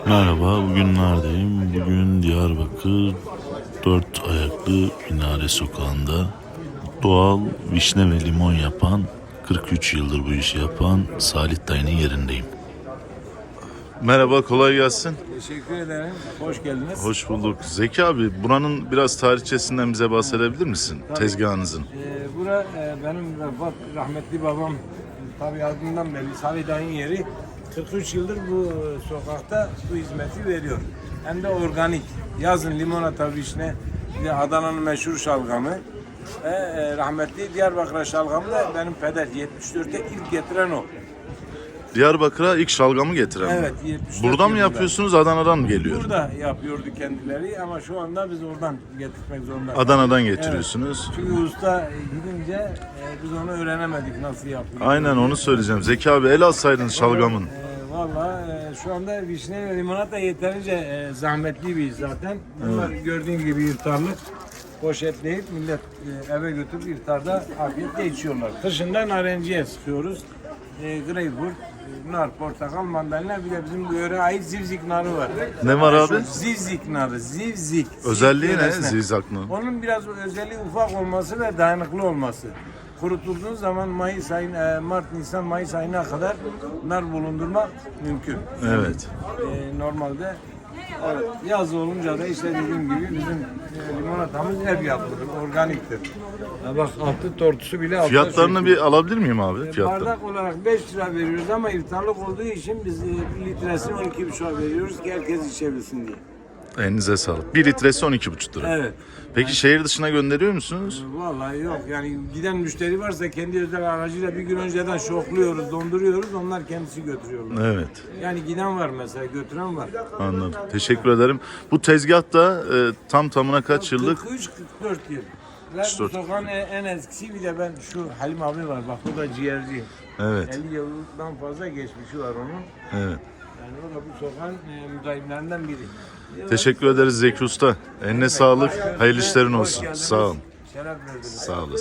Merhaba, bugün neredeyim? Bugün Diyarbakır Dört Ayaklı Minare Sokağı'nda doğal vişne ve limon yapan, 43 yıldır bu işi yapan Salih Dayı'nın yerindeyim. Merhaba, kolay gelsin. Teşekkür ederim. Hoş geldiniz. Hoş bulduk. Zeki abi, buranın biraz tarihçesinden bize bahsedebilir misin? Tezgahınızın. Ee, bura e, benim rahmetli babam tabi adından beri Salih Dayı'nın yeri 43 yıldır bu sokakta bu hizmeti veriyor. Hem de organik. Yazın limonata vişne, bir de Adana'nın meşhur şalgamı. Ve e, rahmetli Diyarbakır şalgamı da benim peder 74'te ilk getiren o. Diyarbakır'a ilk şalgamı getiren mi? Evet, 74 Buradan mı yılında. yapıyorsunuz, Adana'dan mı geliyor? Burada yapıyordu kendileri ama şu anda biz oradan getirmek zorunda. Adana'dan getiriyorsunuz. Çünkü usta gidince e, biz onu öğrenemedik nasıl yapıyor. Aynen onu söyleyeceğim. Zeki abi el alsaydınız şalgamın. Valla e, şu anda vişne ve limonata yeterince e, zahmetli bir iş zaten. Bunlar gördüğün gibi iftarlık poşetleyip millet e, eve götürüp iftarda afiyetle içiyorlar. Kışında narenciye sıkıyoruz. E, greyfurt, e, nar, portakal, mandalina bir de bizim bu yöre ait zivzik narı var. Ne var abi? Şu Zivzik narı, zivzik. Özelliği ne Zivzik zizaklı? onun biraz özelliği ufak olması ve dayanıklı olması. Kurutulduğu zaman Mayıs ayın, e, Mart, Nisan, Mayıs ayına kadar nar bulundurmak mümkün. Evet. E, normalde evet, yaz olunca da işte dediğim gibi bizim e, limonatamız ev yapılır, organiktir. Ha bak altı tortusu bile altta Fiyatlarını bir alabilir miyim abi? Fiyatları. Bardak olarak 5 lira veriyoruz ama iftarlık olduğu için biz e, litresini 12,5'a veriyoruz ki herkes içebilsin diye. Elinize sağlık. 1 litresi 12,5 lira. Evet. Peki şehir dışına gönderiyor musunuz? Vallahi yok yani giden müşteri varsa kendi özel aracıyla bir gün önceden şokluyoruz, donduruyoruz onlar kendisi götürüyorlar. Evet. Yani giden var mesela götüren var. Anladım. Teşekkür ederim. Bu tezgahta e, tam tamına kaç yıllık? 43-44 yıl. Ve bu 44. sokağın en, en eskisi bir de ben şu Halim abi var bak o da ciğerci. Evet. 50 yıldan fazla geçmişi var onun. Evet. Yani o da bu sokağın e, müdavimlerinden biri. Teşekkür ederiz Zeki Usta. Eline sağlık. Hayırlı işlerin olsun. Sağ olun. Sağ olasın.